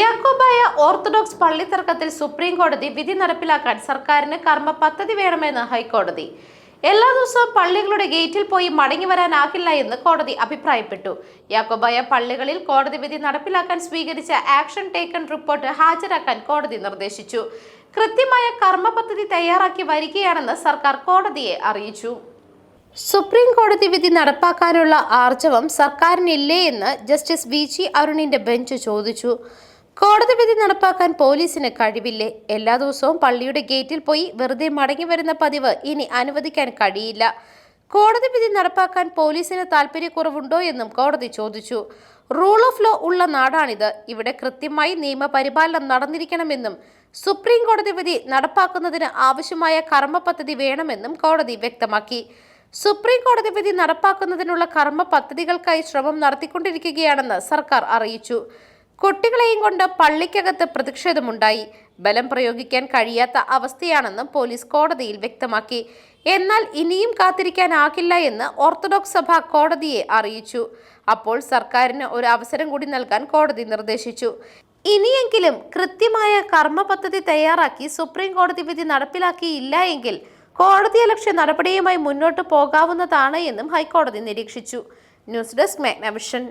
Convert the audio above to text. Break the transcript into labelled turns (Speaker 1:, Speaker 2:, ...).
Speaker 1: Yakobaya orthodox പള്ളി തർക്കത്തിൽ supreme കോടതി വിധി നടപ്പിലാക്കാൻ സർക്കാരിന് കർമ്മ പദ്ധതി വേണമെന്ന് ഹൈക്കോടതി. എല്ലാ ദിവസവും പള്ളികളുടെ ഗേറ്റിൽ പോയി മടങ്ങി വരാനാകില്ല എന്ന് കോടതി അഭിപ്രായപ്പെട്ടു. യാക്കോബായ പള്ളികളിൽ കോടതി വിധി നടപ്പിലാക്കാൻ സ്വീകരിച്ച ആക്ഷൻ ടേക്കൺ റിപ്പോർട്ട് ഹാജരാക്കാൻ കോടതി നിർദ്ദേശിച്ചു. കൃത്യമായ കർമ്മ പദ്ധതി തയ്യാറാക്കി വരികയാണെന്ന് സർക്കാർ കോടതിയെ അറിയിച്ചു. സുപ്രീം കോടതി വിധി നടപ്പാക്കാനുള്ള ആർജവം സർക്കാരിനില്ലേ എന്ന് ജസ്റ്റിസ് വി ജി അരുണിന്റെ ബെഞ്ച് ചോദിച്ചു. കോടതി വിധി നടപ്പാക്കാൻ പോലീസിന് കഴിവില്ലേ? എല്ലാ ദിവസവും പള്ളിയുടെ ഗേറ്റിൽ പോയി വെറുതെ മടങ്ങി വരുന്ന പതിവ് ഇനി അനുവദിക്കാൻ കഴിയില്ല. കോടതി വിധി നടപ്പാക്കാൻ പോലീസിന് താല്പര്യക്കുറവുണ്ടോ എന്നും കോടതി ചോദിച്ചു. റൂൾ ഓഫ് ലോ ഉള്ള നാടാണിത്. ഇവിടെ കൃത്യമായി നിയമപരിപാലനം നടന്നിരിക്കണമെന്നും സുപ്രീം കോടതി വിധി നടപ്പാക്കുന്നതിന് ആവശ്യമായ കർമ്മ പദ്ധതി വേണമെന്നും കോടതി വ്യക്തമാക്കി. സുപ്രീം കോടതി വിധി നടപ്പാക്കുന്നതിനുള്ള കർമ്മ പദ്ധതികൾക്കായി ശ്രമം നടത്തിക്കൊണ്ടിരിക്കുകയാണെന്ന് സർക്കാർ അറിയിച്ചു. കുട്ടികളെയും കൊണ്ട് പള്ളിക്കകത്ത് പ്രതിഷേധമുണ്ടായി. ബലം പ്രയോഗിക്കാൻ കഴിയാത്ത അവസ്ഥയാണെന്ന് പോലീസ് കോടതിയിൽ വ്യക്തമാക്കി. എന്നാൽ ഇനിയും കാത്തിരിക്കാനാകില്ല എന്ന് ഓർത്തഡോക്സ് സഭ കോടതിയെ അറിയിച്ചു. അപ്പോൾ സർക്കാരിന് ഒരു അവസരം കൂടി നൽകാൻ കോടതി നിർദ്ദേശിച്ചു. ഇനിയെങ്കിലും കൃത്യമായ കർമ്മ പദ്ധതി തയ്യാറാക്കി സുപ്രീം കോടതി വിധി നടപ്പിലാക്കിയില്ല എങ്കിൽ കോടതിയലക്ഷ്യ നടപടിയുമായി മുന്നോട്ട് പോകാവുന്നതാണ് എന്നും ഹൈക്കോടതി നിരീക്ഷിച്ചു. News desk Magnavision.